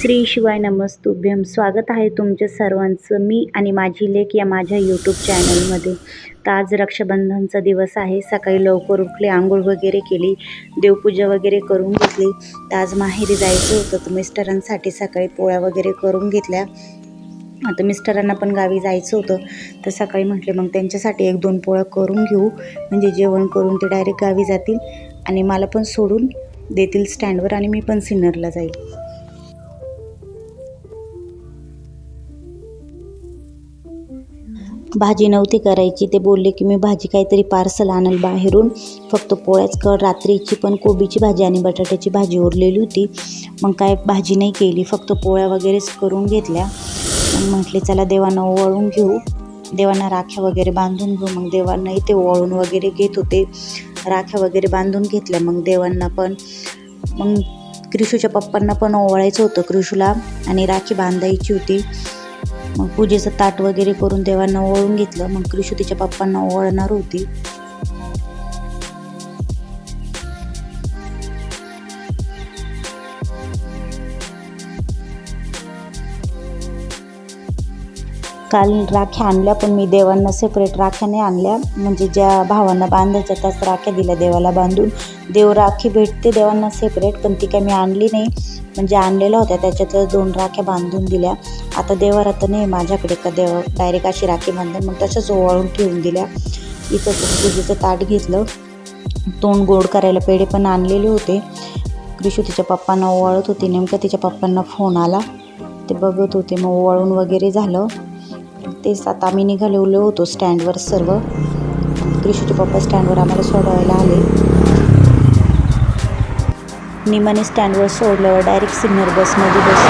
श्री शिवाय नमस्तुभ्यम स्वागत आहे तुमच्या सर्वांचं मी आणि माझी लेख या माझ्या यूट्यूब चॅनलमध्ये तर आज रक्षाबंधनचा दिवस आहे. सकाळी लवकर उठले आंघोळ वगैरे केली देवपूजा वगैरे करून घेतली तर आज माहेरी जायचं होतं तर मिस्टरांसाठी सकाळी पोळ्या वगैरे करून घेतल्या. आता मिस्टरांना पण गावी जायचं होतं. तर सकाळी म्हटले मग त्यांच्यासाठी एक दोन पोळ्या करून घेऊ. म्हणजे जेवण करून ते डायरेक्ट गावी जातील आणि मला पण सोडून देतील स्टँडवर आणि मी पण सिन्नरला जाईल. भाजी नव्हती करायची. ते बोलले की मी भाजी काहीतरी पार्सल आणल बाहेरून. फक्त पोळ्याच कर. रात्रीची पण कोबीची भाजी आणि बटाट्याची भाजी उरलेली होती. मग काय भाजी नाही केली. फक्त पोळ्या वगैरेच करून घेतल्या. मग म्हटले चला देवांना ओवाळून घेऊ. देवांना राख्या वगैरे बांधून घेऊ. मग देवांनाही ते ओवाळून वगैरे घेत होते. राख्या वगैरे बांधून घेतल्या. मग देवांना पण मग क्रिशूच्या पप्पांना पण ओवाळायचं होतं क्रिशूला. आणि राखी बांधायची होती. मग पूजेचं ताट वगैरे करून देवांना ओळून घेतलं. मग कृषू तिच्या पप्पांना ओळणार होती. काल राख्या आणल्या पण मी देवांना सेपरेट राख्या नाही आणल्या. म्हणजे ज्या भावांना बांधायच्या त्याच राख्या दिल्या देवाला बांधून. देव राखी भेटते देवांना सेपरेट पण ती काय मी आणली नाही. म्हणजे आणलेल्या होत्या त्याच्यातल्या दोन राख्या बांधून दिल्या. आता देवारात नाही माझ्याकडे का देव डायरेक्ट अशी राखी बांधून मग तशाच ओवाळून ठेवून दिल्या. इथं पूजेचं ताट घेतलं. तोंड गोड करायला पेढे पण आणलेले होते. कृषू तिच्या पप्पांना ओवाळत होती. नेमकं तिच्या पप्पांना फोन आला. ते बघत होते. मग ओवाळून वगैरे झालं. तेच आता आम्ही निघालेलो होतो स्टँडवर सर्व. कृषीचे पप्पा स्टँडवर आम्हाला सोडवायला आले. निमाने स्टँडवर सोडल्यावर डायरेक्ट सिन्नर बसमध्ये बस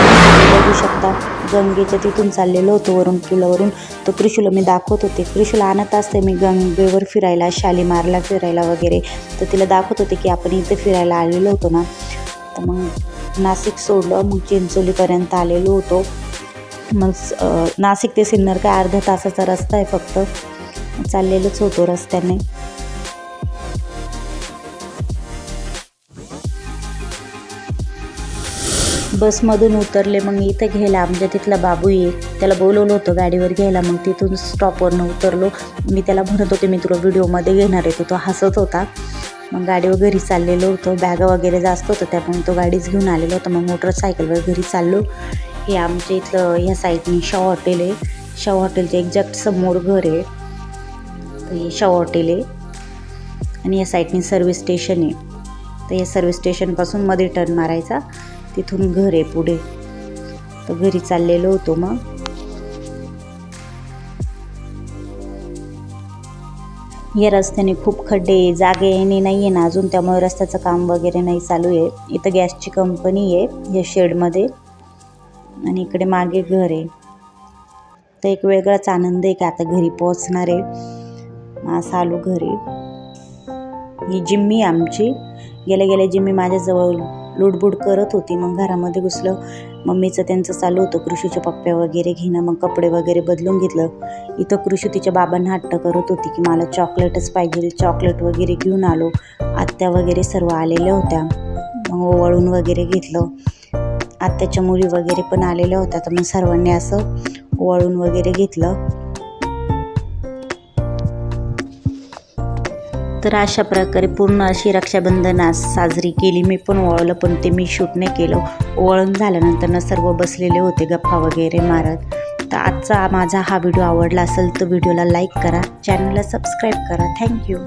बघू शकता गंगेच्या तिथून चाललेलो होतो वरून पुलावरून तो त्रिशूला मी दाखवत होते. त्रिशूला आणत असते मी गंगेवर फिरायला शालीमारला फिरायला वगैरे. तर तिला दाखवत होते की आपण इथे फिरायला आलेलो होतो ना. तर मग नाशिक सोडलं मग चिंचोलीपर्यंत आलेलो होतो. मग नाशिक ते सिन्नर काय अर्ध्या तासाचा रस्ता आहे फक्त. चाललेलोच होतो रस्त्याने. बसमधून उतरले मग इथं घ्यायला आमच्या तिथला बाबू ये. त्याला बोलवलं होतं गाडीवर घ्यायला मग तिथून स्टॉपवरनं उतरलो. मी त्याला म्हणत होते मी तुला व्हिडिओमध्ये घेणार आहे. तो हसत होता. मग गाडीवर घरी चाललेलो होतो. बॅगा वगैरे जास्त होतं त्यामुळे तो गाडीच घेऊन आलेलो होता. मग मोटरसायकलवर घरी चाललो. हे आमच्या इथलं ह्या साईडनी शाव हॉटेल आहे. शाव हॉटेलच्या एक्झॅक्ट समोर घर आहे. तर हे शाव हॉटेल आहे. आणि या साईडनी सर्व्हिस स्टेशन आहे. तर या सर्व्हिस स्टेशनपासून मध्ये टर्न मारायचा. तिथून घर आहे पुढे. तर घरी चाललेलो होतो मग. या रस्त्याने खूप खड्डे जागे येणे नाही आहे ना अजून. त्यामुळे रस्त्याचं काम वगैरे नाही चालू आहे. इथं गॅसची कंपनी आहे या शेडमध्ये आणि इकडे मागे घर आहे. तर एक वेगळाच आनंद आहे की आता घरी पोहोचणार आहे. असं आलो घरी ही जिम्मी आमची. गेल्या गेल्या जिम्मी माझ्याजवळ लुडबुड करत होती. मग घरामध्ये घुसलं. मम्मीचं त्यांचं चालू होतं. कृषीच्या पप्प्या वगैरे घेणं मग कपडे वगैरे बदलून घेतलं. इथं कृषी तिच्या बाबांना हट्ट करत होती की मला चॉकलेटच पाहिजे. चॉकलेट वगैरे घेऊन आलो. आत्या वगैरे सर्व आलेल्या होत्या. मग ओवाळून वगैरे घेतलं. आत्याच्या मुली वगैरे पण आलेल्या होत्या तर मग सर्वांनी असं वळून वगैरे घेतलं. तर अशा प्रकारे पूर्ण अशी रक्षाबंधन आज साजरी केली. मी पण ओळलं पण ते मी शूट नाही केलं. ओळून झाल्यानंतर ना सर्व बसलेले होते गप्पा वगैरे मारत. तर आजचा माझा हा व्हिडिओ आवडला असेल तर व्हिडिओला लाईक करा चॅनलला सबस्क्राईब करा. थँक्यू